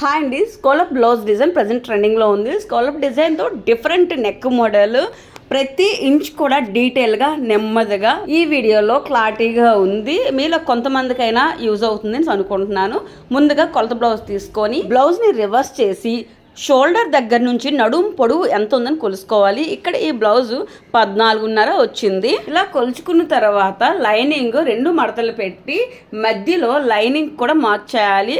Hi అండి. స్కోలప్ blouse design present ట్రెండింగ్లో ఉంది. స్కోలప్ డిజైన్తో డిఫరెంట్ నెక్ మోడల్ ప్రతి ఇంచ్ కూడా డీటెయిల్గా నెమ్మదిగా ఈ వీడియోలో క్లారిటీగా ఉంది. మీలో కొంతమందికైనా యూజ్ అవుతుందని అనుకుంటున్నాను. ముందుగా కొలత బ్లౌజ్ తీసుకొని బ్లౌజ్ని రివర్స్ చేసి షోల్డర్ దగ్గర నుంచి నడుం పొడవు ఎంత ఉందని కొలుసుకోవాలి. ఇక్కడ ఈ బ్లౌజ్ పద్నాలుగున్నర వచ్చింది. ఇలా కొలుచుకున్న తర్వాత లైనింగ్ రెండు మడతలు పెట్టి మధ్యలో లైనింగ్ కూడా మార్చేయాలి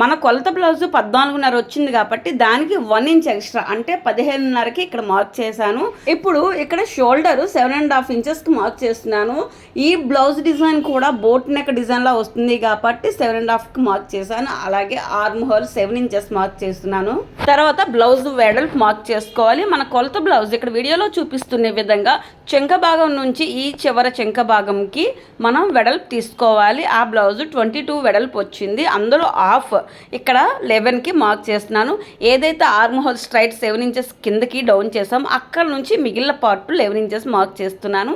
మన కొలత బ్లౌజ్ పద్నాలుగున్నర వచ్చింది కాబట్టి దానికి వన్ ఇంచ్ ఎక్స్ట్రా అంటే పదిహేనున్నరకి ఇక్కడ మార్క్ చేశాను. ఇప్పుడు ఇక్కడ షోల్డర్ సెవెన్ అండ్ హాఫ్ ఇంచెస్కి మార్క్ చేస్తున్నాను. ఈ బ్లౌజ్ డిజైన్ కూడా బోట్ నెక్ డిజైన్లా వస్తుంది కాబట్టి సెవెన్ అండ్ హాఫ్కి మార్క్ చేశాను. అలాగే arm whole seven inches mark చేస్తున్నాను. తర్వాత బ్లౌజ్ వెడల్పు మార్క్ చేసుకోవాలి. మన కొలత బ్లౌజ్ ఇక్కడ వీడియోలో చూపిస్తున్న విధంగా చెంక భాగం నుంచి ఈ చివర చెంక భాగంకి మనం వెడల్పు తీసుకోవాలి. ఆ బ్లౌజ్ ట్వంటీ టూ వెడల్పు వచ్చింది. అందులో హాఫ్ ఇక్కడ లెవెన్కి మార్క్ చేస్తున్నాను. ఏదైతే arm whole straight seven inches కిందకి డౌన్ చేసాం అక్కడ నుంచి మిగిలిన పార్ట్ లెవెన్ ఇంచెస్ మార్క్ చేస్తున్నాను.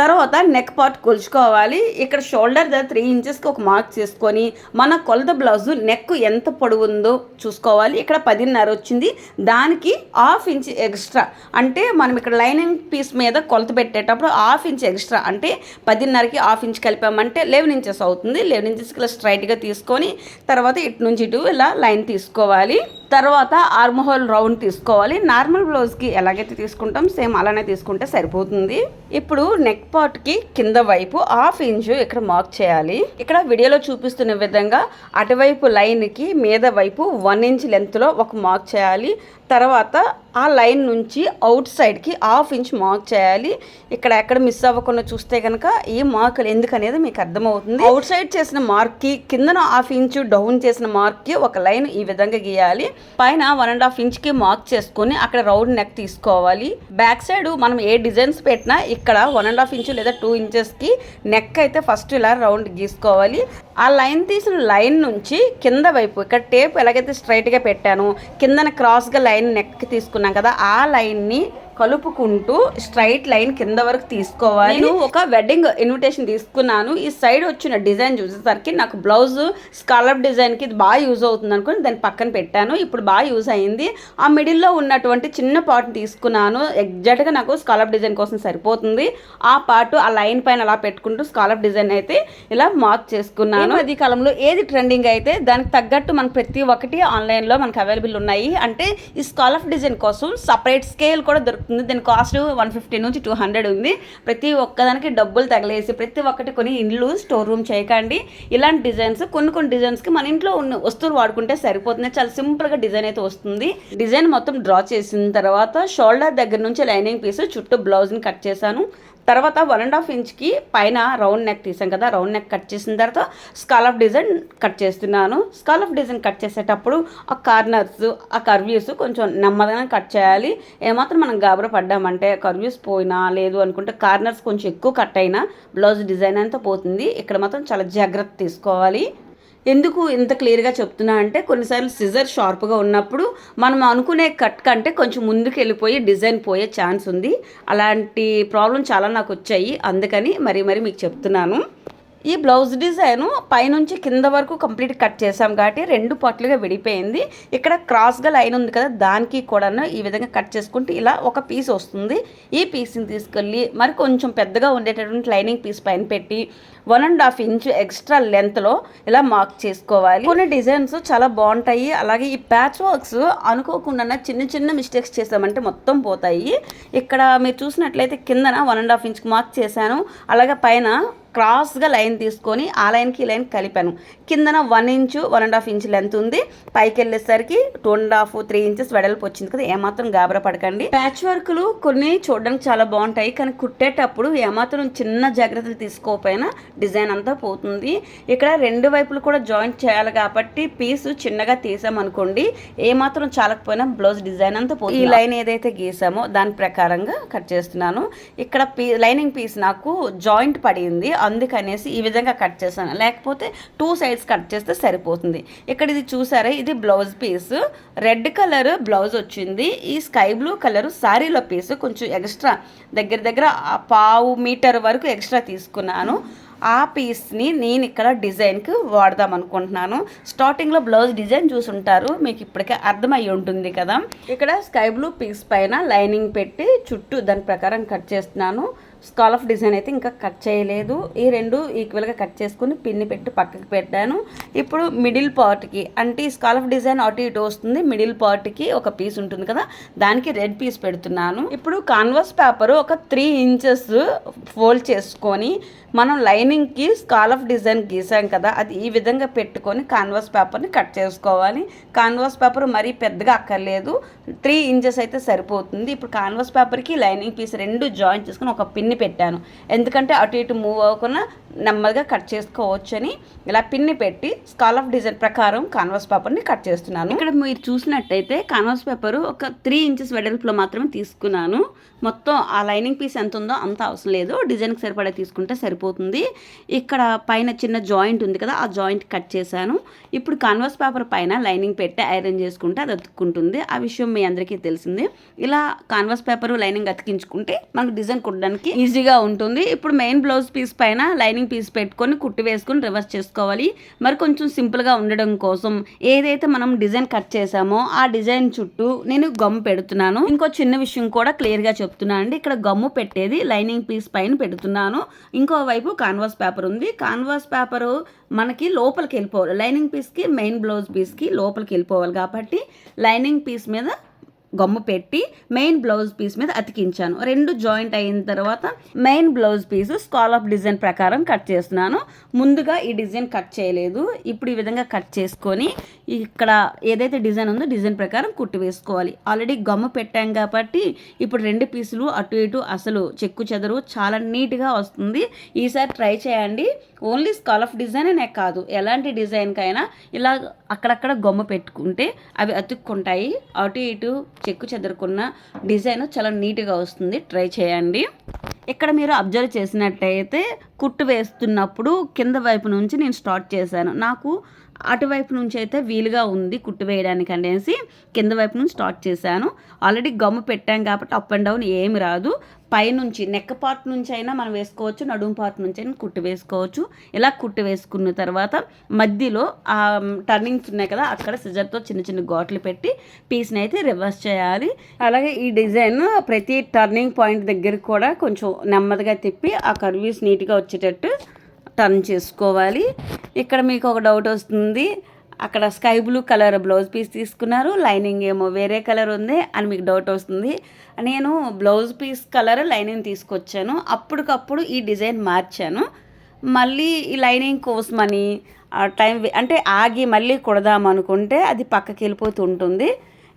తర్వాత నెక్ పార్ట్ కొలుచుకోవాలి. ఇక్కడ షోల్డర్ దగ్గర త్రీ ఇంచెస్కి ఒక మార్క్ చేసుకొని మన కొలత బ్లౌజ్ నెక్ ఎంత పొడవు ఉందో చూసుకోవాలి. ఇక్కడ పదిన్నర వచ్చింది. దానికి హాఫ్ ఇంచ్ ఎక్స్ట్రా అంటే మనం ఇక్కడ లైనింగ్ పీస్ మీద కొలత పెట్టేటప్పుడు హాఫ్ ఇంచ్ ఎక్స్ట్రా అంటే పదిన్నరకి హాఫ్ ఇంచ్ కలిపామంటే లెవెన్ ఇంచెస్ అవుతుంది. లెవెన్ ఇంచెస్కి ఇలా స్ట్రైట్గా తీసుకొని తర్వాత ఇటు నుంచి ఇటు ఇలా లైన్ తీసుకోవాలి. తర్వాత ఆర్మహోల్ రౌండ్ తీసుకోవాలి. నార్మల్ బ్లౌజ్కి ఎలాగైతే తీసుకుంటాం సేమ్ అలానే తీసుకుంటే సరిపోతుంది. ఇప్పుడు నెక్ పార్ట్కి కింద వైపు హాఫ్ ఇంచు ఇక్కడ మార్క్ చేయాలి. ఇక్కడ వీడియోలో చూపిస్తున్న విధంగా అటువైపు లైన్కి మీద వైపు వన్ ఇంచ్ లెంత్లో ఒక మార్క్ చేయాలి. తర్వాత ఆ లైన్ నుంచి అవుట్ సైడ్కి హాఫ్ ఇంచ్ మార్క్ చేయాలి. ఇక్కడ ఎక్కడ మిస్ అవ్వకుండా చూస్తే కనుక ఈ మార్కులు ఎందుకనేది మీకు అర్థమవుతుంది. అవుట్ సైడ్ చేసిన మార్క్కి కిందన హాఫ్ ఇంచ్ డౌన్ చేసిన మార్క్కి ఒక లైన్ ఈ విధంగా గీయాలి. పైన వన్ అండ్ హాఫ్ ఇంచ్కి మార్క్ చేసుకొని అక్కడ రౌండ్ నెక్ తీసుకోవాలి. బ్యాక్ సైడ్ మనం ఏ డిజైన్స్ పెట్టినా ఇక్కడ వన్ అండ్ హాఫ్ ఇంచ్ లేదా టూ ఇంచెస్కి నెక్ అయితే ఫస్ట్ ఇలా రౌండ్ గీసుకోవాలి. ఆ లైన్ తీసిన లైన్ నుంచి కింద వైపు ఇక్కడ టేప్ ఎలాగైతే స్ట్రైట్గా పెట్టాను కిందన క్రాస్గా లైన్ నెక్ తీసుకున్నాం కదా ఆ లైన్ని కలుపుకుంటూ స్ట్రైట్ లైన్ కింద వరకు తీసుకోవాలి. నేను ఒక వెడ్డింగ్ ఇన్విటేషన్ తీసుకున్నాను. ఈ సైడ్ వచ్చిన డిజైన్ చూసేసరికి నాకు బ్లౌజ్ స్కాలప్ డిజైన్కి ఇది బాగా యూజ్ అవుతుంది అనుకుని దాన్ని పక్కన పెట్టాను. ఇప్పుడు బాగా యూజ్ అయింది. ఆ మిడిల్లో ఉన్నటువంటి చిన్న పార్ట్ తీసుకున్నాను. ఎగ్జాక్ట్గా నాకు స్కాలప్ డిజైన్ కోసం సరిపోతుంది. ఆ పార్ట్ ఆ లైన్ పైన అలా పెట్టుకుంటూ స్కాలప్ డిజైన్ అయితే ఇలా మార్క్ చేసుకున్నాను. అది కాలంలో ఏది ట్రెండింగ్ అయితే దానికి తగ్గట్టు మనకు ప్రతి ఒక్కటి ఆన్లైన్లో మనకు అవైలబుల్ ఉన్నాయి. అంటే ఈ స్కాలప్ డిజైన్ కోసం సపరేట్ స్కేల్ కూడా దొరుకుతుంది దీని కాస్ట్ వన్ ఫిఫ్టీ నుంచి టూ హండ్రెడ్ ఉంది. ప్రతి ఒక్కదానికి డబ్బులు తగిలేసి ప్రతి ఒక్కటి కొన్ని ఇండ్లు స్టోర్ రూమ్ చేయకండి. ఇలాంటి డిజైన్స్ కొన్ని కొన్ని డిజైన్స్కి మన ఇంట్లో ఉన్న వస్తువులు వాడుకుంటే సరిపోతుంది. చాలా సింపుల్గా డిజైన్ అయితే వస్తుంది. డిజైన్ మొత్తం డ్రా చేసిన తర్వాత షోల్డర్ దగ్గర నుంచి లైనింగ్ పీస్ చుట్టూ బ్లౌజ్ని కట్ చేశాను. తర్వాత వన్ అండ్ హాఫ్ ఇంచ్కి పైన రౌండ్ నెక్ తీసాం కదా రౌండ్ నెక్ కట్ చేసిన తర్వాత స్కాలఫ్ డిజైన్ కట్ చేస్తున్నాను. స్కాలఫ్ డిజైన్ కట్ చేసేటప్పుడు ఆ కార్నర్స్ ఆ కర్వ్యూస్ కొంచెం నెమ్మదిగా కట్ చేయాలి. ఏమాత్రం మనం గాబర పడ్డామంటే కర్వ్యూస్ పోయినా లేదు అనుకుంటే కార్నర్స్ కొంచెం ఎక్కువ కట్ అయినా బ్లౌజ్ డిజైన్ అంతా పోతుంది. ఇక్కడ మాత్రం చాలా జాగ్రత్త తీసుకోవాలి. ఎందుకు ఇంత క్లియర్గా చెప్తున్నా అంటే కొన్నిసార్లు సిజర్ షార్ప్గా ఉన్నప్పుడు మనం అనుకునే కట్ కంటే కొంచెం ముందుకు వెళ్ళిపోయి డిజైన్ పోయే ఛాన్స్ ఉంది. అలాంటి ప్రాబ్లం చాలా నాకు వచ్చాయి. అందుకని మరి మరి మీకు చెప్తున్నాను. ఈ బ్లౌజ్ డిజైను పైనుంచి కింద వరకు కంప్లీట్ కట్ చేసాం కాబట్టి రెండు పట్లుగా విడిపోయింది. ఇక్కడ క్రాస్గా లైన్ ఉంది కదా దానికి కూడా ఈ విధంగా కట్ చేసుకుంటే ఇలా ఒక పీస్ వస్తుంది. ఈ పీస్ని తీసుకెళ్ళి మరి కొంచెం పెద్దగా ఉండేటటువంటి లైనింగ్ పీస్ పైన పెట్టి one and half inch extra లెంత్లో ఇలా మార్క్ చేసుకోవాలి. కొన్ని డిజైన్స్ చాలా బాగుంటాయి. అలాగే ఈ ప్యాచ్ వర్క్స్ అనుకోకుండా చిన్న చిన్న మిస్టేక్స్ చేసామంటే మొత్తం పోతాయి. ఇక్కడ మీరు చూసినట్లయితే కిందన వన్ అండ్ హాఫ్ ఇంచ్కి మార్క్ చేశాను. అలాగే పైన క్రాస్గా లైన్ తీసుకొని ఆ లైన్కి ఈ లైన్ కలిపాను. కిందన one inch one and half inch length ఉంది. పైకి వెళ్ళేసరికి two and half three inches వెడల్పు వచ్చింది కదా ఏమాత్రం గాబరా పడకండి. ప్యాచ్ వర్క్లు కొన్ని చూడడానికి చాలా బాగుంటాయి కానీ కుట్టేటప్పుడు ఏమాత్రం చిన్న జాగ్రత్తలు తీసుకోకపోయినా డిజైన్ అంతా పోతుంది. ఇక్కడ రెండు వైపులు కూడా జాయింట్ చేయాలి కాబట్టి పీసు చిన్నగా తీసామనుకోండి ఏమాత్రం చాలకపోయినా బ్లౌజ్ డిజైన్ అంతా పోతుంది. ఈ లైన్ ఏదైతే గీసామో దాని ప్రకారంగా కట్ చేస్తున్నాను. ఇక్కడ పీ లైనింగ్ పీస్ నాకు జాయింట్ పడింది. అందుకనేసి ఈ విధంగా కట్ చేశాను. లేకపోతే టూ సైడ్స్ కట్ చేస్తే సరిపోతుంది. ఇక్కడ ఇది చూసారా? ఇది blouse piece. Red colour blouse వచ్చింది. ఈ స్కై బ్లూ కలర్ శారీలో పీస్. కొంచెం ఎక్స్ట్రా దగ్గర దగ్గర పావు మీటర్ వరకు ఎక్స్ట్రా తీసుకున్నాను. ఆ పీస్ని నేను ఇక్కడ డిజైన్కి వాడదాం అనుకుంటున్నాను. స్టార్టింగ్లో బ్లౌజ్ డిజైన్ చూసుంటారు మీకు ఇప్పటికే అర్థమై ఉంటుంది కదా. ఇక్కడ స్కై బ్లూ పీస్ పైన లైనింగ్ పెట్టి చుట్టూ దాని ప్రకారం కట్ చేస్తున్నాను. స్కాలఫ్ డిజైన్ అయితే ఇంకా కట్ చేయలేదు. ఈ రెండు ఈక్వల్గా కట్ చేసుకుని పిన్ని పెట్టి పక్కకి పెట్టాను. ఇప్పుడు మిడిల్ పార్ట్కి అంటే ఈ స్కాలఫ్ డిజైన్ అటు ఇటు వస్తుంది. మిడిల్ పార్ట్కి ఒక పీస్ ఉంటుంది కదా దానికి రెడ్ పీస్ పెడుతున్నాను. ఇప్పుడు కాన్వాస్ పేపర్ ఒక త్రీ ఇంచెస్ ఫోల్డ్ చేసుకొని మనం లైనింగ్కి స్కాలఫ్ డిజైన్ గీసాం కదా అది ఈ విధంగా పెట్టుకొని కాన్వాస్ పేపర్ని కట్ చేసుకోవాలి. కాన్వాస్ పేపర్ మరీ పెద్దగా అక్కర్లేదు. త్రీ ఇంచెస్ అయితే సరిపోతుంది. ఇప్పుడు కాన్వాస్ పేపర్కి లైనింగ్ పీస్ రెండు జాయిన్ చేసుకుని ఒక పిన్ పిన్ని పెట్టాను. ఎందుకంటే అటు ఇటు మూవ్ అవ్వకుండా నెమ్మదిగా కట్ చేసుకోవచ్చు అని ఇలా పిన్ని పెట్టి స్కాలఫ్ డిజైన్ ప్రకారం కాన్వాస్ పేపర్ని కట్ చేస్తున్నాను. ఇక్కడ మీరు చూసినట్టయితే కాన్వాస్ పేపర్ ఒక త్రీ ఇంచెస్ వెడల్పులో మాత్రమే తీసుకున్నాను. మొత్తం ఆ లైనింగ్ పీస్ ఎంత ఉందో అంత అవసరం లేదు. డిజైన్కి సరిపడా తీసుకుంటే సరిపోతుంది. ఇక్కడ పైన చిన్న జాయింట్ ఉంది కదా ఆ జాయింట్ కట్ చేశాను. ఇప్పుడు కాన్వాస్ పేపర్ పైన లైనింగ్ పెట్టి ఐరన్ చేసుకుంటే అది అతుక్కుంటుంది. ఆ విషయం మీ అందరికీ తెలిసింది. ఇలా కాన్వాస్ పేపర్ లైనింగ్ అతికించుకుంటే మనకు డిజైన్ కుట్టడానికి ఈజీగా ఉంటుంది. ఇప్పుడు మెయిన్ బ్లౌజ్ పీస్ పైన లైనింగ్ పీస్ పెట్టుకొని కుట్టి వేసుకొని రివర్స్ చేసుకోవాలి. మరి కొంచెం సింపుల్గా ఉండడం కోసం ఏదైతే మనం డిజైన్ కట్ చేసామో ఆ డిజైన్ చుట్టూ నేను గమ్ పెడుతున్నాను. ఇంకో చిన్న విషయం కూడా క్లియర్గా చెప్తున్నాను అండి. ఇక్కడ గమ్ము పెట్టేది లైనింగ్ పీస్ పైన పెడుతున్నాను. ఇంకో వైపు కాన్వాస్ పేపర్ ఉంది. కాన్వాస్ పేపర్ మనకి లోపలికి వెళ్ళిపోవాలి లైనింగ్ పీస్కి మెయిన్ బ్లౌజ్ పీస్కి లోపలికి వెళ్ళిపోవాలి కాబట్టి లైనింగ్ పీస్ మీద గమ్ము పెట్టి మెయిన్ బ్లౌజ్ పీస్ మీద అతికించాను. రెండు జాయింట్ అయిన తర్వాత main blouse piece scallop design ప్రకారం కట్ చేస్తున్నాను. ముందుగా ఈ డిజైన్ కట్ చేయలేదు. ఇప్పుడు ఈ విధంగా కట్ చేసుకొని ఇక్కడ ఏదైతే డిజైన్ ఉందో డిజైన్ ప్రకారం కుట్టి వేసుకోవాలి. ఆల్రెడీ గమ్ము పెట్టాం కాబట్టి ఇప్పుడు రెండు పీసులు అటు ఇటు అసలు చెక్కు చెదరు. చాలా నీట్గా వస్తుంది. ఈసారి ట్రై చేయండి. ఓన్లీ స్కాలఫ్ డిజైన్ అనే కాదు. ఎలాంటి డిజైన్కైనా ఇలా అక్కడక్కడ గొమ్మ పెట్టుకుంటే అవి అతుక్కుంటాయి. అటు ఇటు చెక్కు చెదరకున్న డిజైన్ చాలా నీట్గా వస్తుంది. ట్రై చేయండి. ఇక్కడ మీరు అబ్జర్వ్ చేసినట్టయితే కుట్టు వేస్తున్నప్పుడు కింద వైపు నుంచి నేను స్టార్ట్ చేశాను. నాకు అటువైపు నుంచి అయితే వీలుగా ఉంది కుట్టు వేయడానికి అనేసి కింద వైపు నుంచి స్టార్ట్ చేశాను. ఆల్రెడీ గమ్ము పెట్టాం కాబట్టి అప్ అండ్ డౌన్ ఏమి రాదు. పైనుంచి నెక్ పార్ట్ నుంచి అయినా మనం వేసుకోవచ్చు నడుము పార్ట్ నుంచి అయినా కుట్టు వేసుకోవచ్చు. ఇలా కుట్టు వేసుకున్న తర్వాత మధ్యలో ఆ టర్నింగ్స్ ఉన్నాయి కదా అక్కడ సిజర్తో చిన్న చిన్న గోట్లు పెట్టి పీస్ని అయితే రివర్స్ చేయాలి. అలాగే ఈ డిజైన్ ప్రతి టర్నింగ్ పాయింట్ దగ్గర కూడా కొంచెం నెమ్మదిగా తిప్పి ఆ కర్వీస్ నీట్గా వచ్చేటట్టు టర్న్ చేసుకోవాలి. ఇక్కడ మీకు ఒక డౌట్ వస్తుంది. అక్కడ sky blue colour blouse piece తీసుకున్నారు. లైనింగ్ ఏమో వేరే కలర్ ఉంది అని మీకు డౌట్ వస్తుంది. నేను బ్లౌజ్ పీస్ కలర్ లైనింగ్ తీసుకొచ్చాను. అప్పటికప్పుడు ఈ డిజైన్ మార్చాను. మళ్ళీ ఈ లైనింగ్ కోసమని టైం అంటే ఆగి మళ్ళీ కుడదాం అనుకుంటే అది పక్కకి వెళ్ళిపోతూ ఉంటుంది.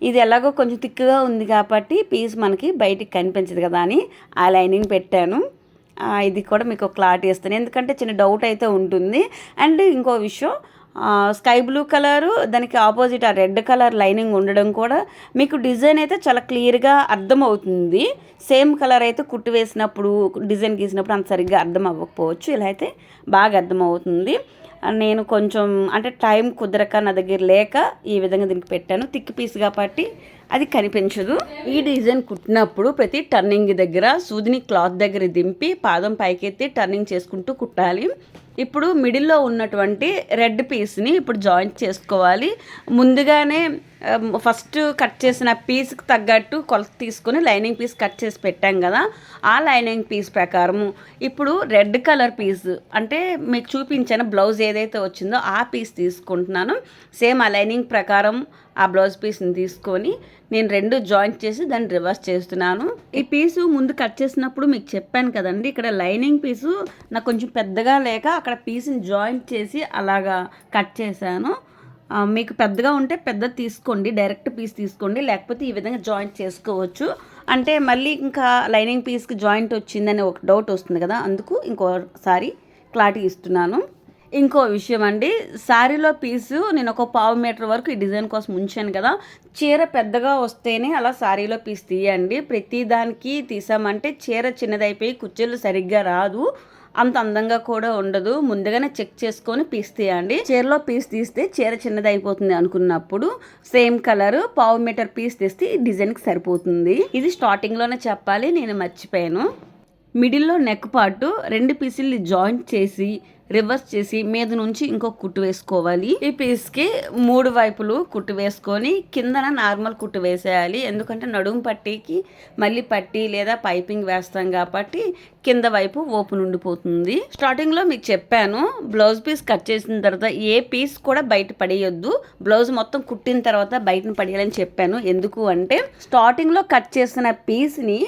ఇది ఎలాగో కొంచెం థిక్గా ఉంది కాబట్టి పీస్ మనకి బయటికి కనిపించదు కదా అని ఆ లైనింగ్ పెట్టాను. ఇది కూడా మీకు క్లారిటీ ఇస్తాను. ఎందుకంటే చిన్న డౌట్ అయితే ఉంటుంది. అండ్ ఇంకో విషయం స్కై బ్లూ కలరు దానికి ఆపోజిట్ ఆ రెడ్ కలర్ లైనింగ్ ఉండడం కూడా మీకు డిజైన్ అయితే చాలా క్లియర్గా అర్థమవుతుంది. సేమ్ కలర్ అయితే కుట్టు వేసినప్పుడు డిజైన్ గీసినప్పుడు అంత సరిగ్గా అర్థం అవ్వకపోవచ్చు ఇలా అయితే బాగా అర్థమవుతుంది. నేను కొంచెం అంటే టైం కుదరక నా దగ్గర లేక ఈ విధంగా దీనికి పెట్టాను. థిక్ పీస్ కాబట్టి అది కనిపించదు. ఈ డిజైన్ కుట్టినప్పుడు ప్రతి టర్నింగ్ దగ్గర సూదిని క్లాత్ దగ్గర దింపి పాదం పైకెత్తి టర్నింగ్ చేసుకుంటూ కుట్టాలి. ఇప్పుడు మిడిల్లో ఉన్నటువంటి రెడ్ పీస్ని ఇప్పుడు జాయింట్ చేసుకోవాలి. ముందుగానే ఫస్ట్ కట్ చేసిన పీస్కి తగ్గట్టు కొలత తీసుకొని లైనింగ్ పీస్ కట్ చేసి పెట్టాం కదా. ఆ లైనింగ్ పీస్ ప్రకారము ఇప్పుడు రెడ్ కలర్ పీస్ అంటే మీకు చూపించిన బ్లౌజ్ ఏదైతే వచ్చిందో ఆ పీస్ తీసుకుంటున్నాను. సేమ్ ఆ లైనింగ్ ప్రకారం ఆ బ్లౌజ్ పీస్ని తీసుకొని నేను రెండు జాయింట్ చేసి దాన్ని రివర్స్ చేస్తున్నాను. ఈ పీసు ముందు కట్ చేసినప్పుడు మీకు చెప్పాను కదండి ఇక్కడ లైనింగ్ పీసు నాకు కొంచెం పెద్దగా లేక అక్కడ పీస్ని జాయింట్ చేసి అలాగా కట్ చేశాను. మీకు పెద్దగా ఉంటే పెద్ద తీసుకోండి డైరెక్ట్ పీస్ తీసుకోండి లేకపోతే ఈ విధంగా జాయింట్ చేసుకోవచ్చు. అంటే మళ్ళీ ఇంకా లైనింగ్ పీస్కి జాయింట్ వచ్చిందని ఒక డౌట్ వస్తుంది కదా అందుకు ఇంకోసారి క్లారిటీ ఇస్తున్నాను. ఇంకో విషయం అండి. శారీలో పీసు నేను ఒక పావు మీటర్ వరకు ఈ డిజైన్ కోసం ఉంచాను కదా. చీర పెద్దగా వస్తేనే అలా శారీలో పీస్ తీయండి. ప్రతి దానికి తీసామంటే చీర చిన్నదైపోయి కుర్చీలు సరిగ్గా రాదు. అంత అందంగా కూడా ఉండదు. ముందుగానే చెక్ చేసుకొని పీస్ తీయండి. చీరలో పీస్ తీస్తే చీర చిన్నది అయిపోతుంది అనుకున్నప్పుడు సేమ్ కలర్ పావు మీటర్ పీస్ తీస్తే డిజైన్కి సరిపోతుంది. ఇది స్టార్టింగ్లోనే చెప్పాలి నేను మర్చిపోయాను. మిడిల్లో నెక్ పార్ట్ రెండు పీసుల్ని జాయింట్ చేసి రివర్స్ చేసి మీద నుంచి ఇంకో కుట్టు వేసుకోవాలి. ఈ పీస్కి మూడు వైపులు కుట్టు వేసుకొని కిందన నార్మల్ కుట్టు వేసేయాలి. ఎందుకంటే నడుము పట్టీకి మళ్ళీ పట్టీ లేదా పైపింగ్ వేస్తాం కాబట్టి కింద వైపు ఓపెన్ ఉండిపోతుంది. స్టార్టింగ్లో మీకు చెప్పాను బ్లౌజ్ పీస్ కట్ చేసిన తర్వాత ఏ పీస్ కూడా బయట పడేయొద్దు. బ్లౌజ్ మొత్తం కుట్టిన తర్వాత బయటను పడేయాలని చెప్పాను. ఎందుకు అంటే స్టార్టింగ్లో కట్ చేసిన పీస్ని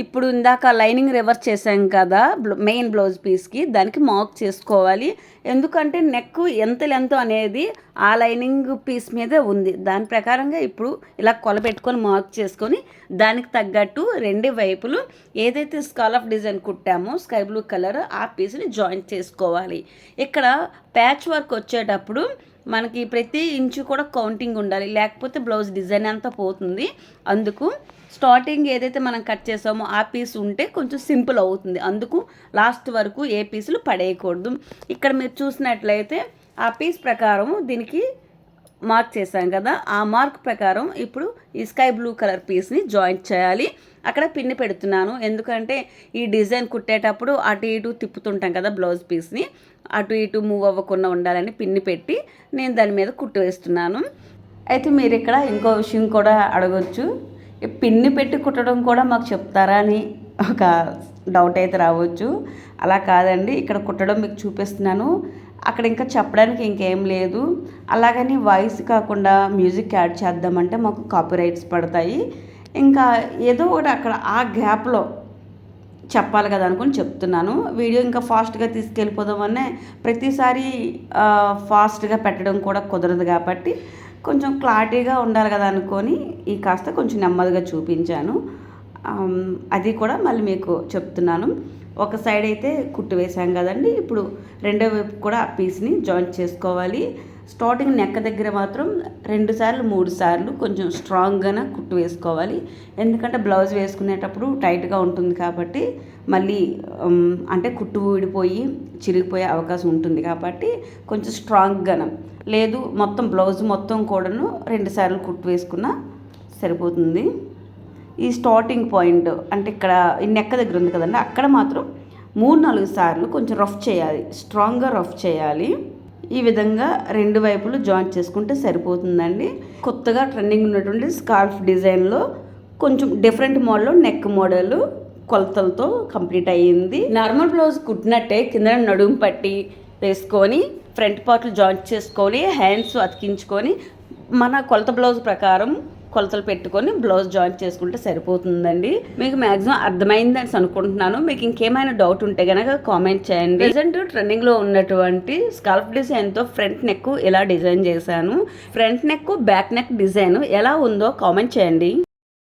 ఇప్పుడు ఇందాక లైనింగ్ రివర్స్ చేసాం కదా మెయిన్ బ్లౌజ్ పీస్కి దానికి మార్క్ చేసుకోవాలి. ఎందుకంటే నెక్ ఎంత లెంత్ అనేది ఆ లైనింగ్ పీస్ మీదే ఉంది. దాని ప్రకారంగా ఇప్పుడు ఇలా కొలబెట్టుకొని మార్క్ చేసుకొని దానికి తగ్గట్టు రెండు వైపులు ఏదైతే స్కాలఫ్ డిజైన్ కుట్టామో స్కై బ్లూ కలర్ ఆ పీస్ని జాయింట్ చేసుకోవాలి. ఇక్కడ ప్యాచ్ వర్క్ వచ్చేటప్పుడు మనకి ప్రతి ఇంచు కూడా కౌంటింగ్ ఉండాలి. లేకపోతే బ్లౌజ్ డిజైన్ అంతా పోతుంది. అందుకు స్టార్టింగ్ ఏదైతే మనం కట్ చేసామో ఆ పీస్ ఉంటే కొంచెం సింపుల్ అవుతుంది. అందుకు లాస్ట్ వరకు ఏ పీసులు పడేయకూడదు. ఇక్కడ మీరు చూసినట్లయితే ఆ పీస్ ప్రకారం దీనికి మార్క్ చేశాం కదా ఆ మార్క్ ప్రకారం ఇప్పుడు ఈ స్కై బ్లూ కలర్ పీస్ని జాయింట్ చేయాలి. అక్కడ పిన్ని పెడుతున్నాను. ఎందుకంటే ఈ డిజైన్ కుట్టేటప్పుడు అటు ఇటు తిప్పుతుంటాం కదా బ్లౌజ్ పీస్ని. అటు ఇటు మూవ్ అవ్వకుండా ఉండాలని పిన్ని పెట్టి నేను దాని మీద కుట్టు వేస్తున్నాను. అయితే మీరు ఇక్కడ ఇంకో విషయం కూడా అడగొచ్చు. పిన్ని పెట్టి కుట్టడం కూడా మాకు చెప్తారా అని ఒక డౌట్ అయితే రావచ్చు. అలా కాదండి. ఇక్కడ కుట్టడం మీకు చూపిస్తున్నాను. అక్కడ ఇంకా చెప్పడానికి ఇంకేం లేదు. అలాగని వాయిస్ కాకుండా మ్యూజిక్ యాడ్ చేద్దామంటే మాకు కాపీ రైట్స్ పడతాయి. ఇంకా ఏదో ఒకటి అక్కడ ఆ గ్యాప్లో చెప్పాలి కదా అనుకుని చెప్తున్నాను. వీడియో ఇంకా ఫాస్ట్గా తీసుకెళ్ళిపోదామనే ప్రతిసారి ఫాస్ట్గా పెట్టడం కూడా కుదరదు కాబట్టి కొంచెం క్లారిటీగా ఉండాలి కదా అనుకొని ఈ కాస్త కొంచెం నెమ్మదిగా చూపించాను. అది కూడా మళ్ళీ మీకు చెప్తున్నాను. ఒక సైడ్ అయితే కుట్టు వేసాం కదండి. ఇప్పుడు రెండో వైపు కూడా ఆ పీస్ని జాయింట్ చేసుకోవాలి. స్టార్టింగ్ నెక్క దగ్గర మాత్రం రెండు సార్లు మూడు సార్లు కొంచెం స్ట్రాంగ్గానే కుట్టు వేసుకోవాలి. ఎందుకంటే బ్లౌజ్ వేసుకునేటప్పుడు టైట్గా ఉంటుంది కాబట్టి మళ్ళీ అంటే కుట్టు ఊడిపోయి చిరిగిపోయే అవకాశం ఉంటుంది కాబట్టి కొంచెం స్ట్రాంగ్గానే లేదు మొత్తం బ్లౌజ్ మొత్తం కూడాను రెండు సార్లు కుట్టు వేసుకున్నా సరిపోతుంది. ఈ స్టార్టింగ్ పాయింట్ అంటే ఇక్కడ ఈ నెక్క దగ్గర ఉంది కదండి అక్కడ మాత్రం మూడు నాలుగు సార్లు కొంచెం రఫ్ చేయాలి స్ట్రాంగ్గా రఫ్ చేయాలి. ఈ విధంగా రెండు వైపులు జాయింట్ చేసుకుంటే సరిపోతుందండి. కొత్తగా ట్రెండింగ్ ఉన్నటువంటి స్కార్ఫ్ డిజైన్లో కొంచెం డిఫరెంట్ మోడల్లో నెక్ మోడల్ కొలతలతో కంప్లీట్ అయ్యింది. నార్మల్ బ్లౌజ్ కుట్టినట్టే కింద నడుము పట్టి వేసుకొని ఫ్రంట్ పార్ట్లు జాయింట్ చేసుకొని హ్యాండ్స్ అతికించుకొని మన కొలత బ్లౌజ్ ప్రకారం కొలతలు పెట్టుకొని బ్లౌజ్ జాయింట్ చేసుకుంటే సరిపోతుందండి. మీకు మ్యాక్సిమం అర్థమైంది అని అనుకుంటున్నాను. మీకు ఇంకేమైనా డౌట్ ఉంటే కనుక కామెంట్ చేయండి. రీసెంట్ ట్రెండింగ్లో ఉన్నటువంటి స్కాల్ఫ్ డిజైన్తో ఫ్రంట్ నెక్ ఇలా డిజైన్ చేశాను? Front neck back neck design ఎలా ఉందో కామెంట్ చేయండి.